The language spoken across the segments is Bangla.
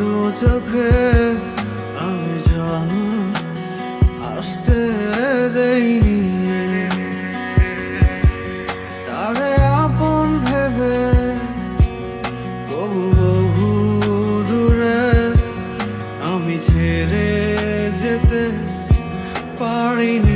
চোখে আমি জান, আসতে দেইনি। তারে আপন ভেবে বহু বহু দূরে আমি ছেড়ে যেতে পারিনি।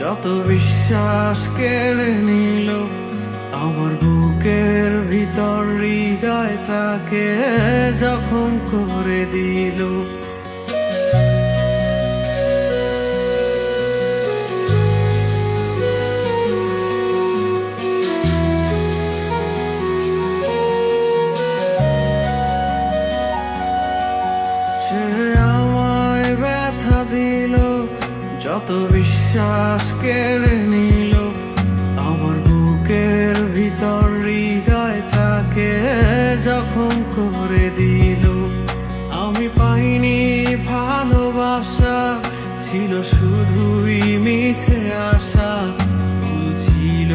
যত বিশ্বাস কেড়ে নিল আমার বুকের ভিতর হৃদয়টাকে জখম করে দিল। সে আমায় ব্যথা যত বিশ্বাস কেড়ে নিল, আমার বুকের ভিতর হৃদয়টাকে যখন করে দিল? আমি পাইনি ভালোবাসা, ছিল শুধুই মিছে আসা ভুল ছিল